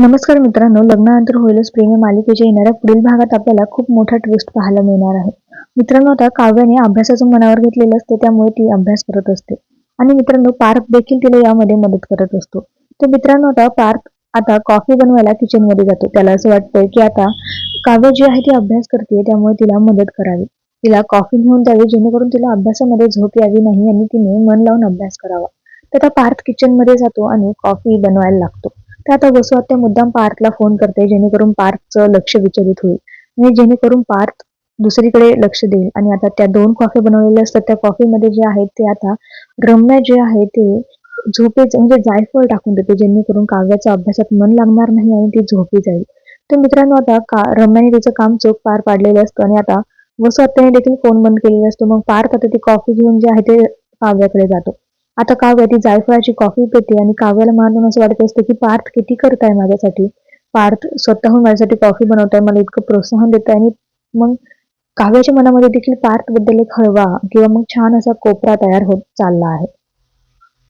नमस्कार मित्रांनो लग्नानंतर होईलच प्रेमी मालिकेच्या येणाऱ्या पुढील भागात आपल्याला खूप मोठा ट्विस्ट पाहायला मिळणार आहे. मित्रांनो आता काव्याने अभ्यासाचं मनावर घेतलेलं असते त्यामुळे ती अभ्यास करत असते. आणि मित्रांनो पार्थ देखील तिला यामध्ये मदत करत असतो. तर मित्रांनो आता पार्थ आता कॉफी बनवायला किचनमध्ये जातो. त्याला असं वाटतंय की आता काव्य जी आहे ती अभ्यास करते त्यामुळे तिला मदत करावी. तिला कॉफी घेऊन द्यावी जेणेकरून तिला अभ्यासामध्ये झोप यावी नाही आणि तिने मन लावून अभ्यास करावा. तर आता पार्थ किचनमध्ये जातो आणि कॉफी बनवायला लागतो. तर आता वसू मुद्दाम पार्थला फोन करते जेणेकरून पार्थचं लक्ष विचलित होईल. म्हणजे जेणेकरून पार्थ दुसरीकडे लक्ष देईल. आणि आता त्या दोन कॉफी बनवलेल्या असतात त्या कॉफीमध्ये जे आहे ते आता रम्या जे आहे ते झोपेच म्हणजे जायफळ टाकून देते जेणेकरून काव्याच्या अभ्यासात मन लागणार नाही आणि ती झोपी जाईल. तर मित्रांनो आता का रम्याने तिचं काम चोख पार पाडलेलं असतं आणि आता वसुआत्याने देखील फोन बंद केलेला असतो. मग पार्थ आता ती कॉफी घेऊन जे आहे ते काव्याकडे जातो. आता काव्य ती जायफळाची कॉफी पिते आणि काव्याला मानून असं वाटत असतं की पार्थ किती करताय माझ्यासाठी. पार्थ स्वतःहून माझ्यासाठी कॉफी बनवताय मला इतकं प्रोत्साहन देत आणि मग काव्याच्या मनामध्ये देखील पार्थबद्दल एक हळवा किंवा मग छान असा कोपरा तयार होत चालला आहे.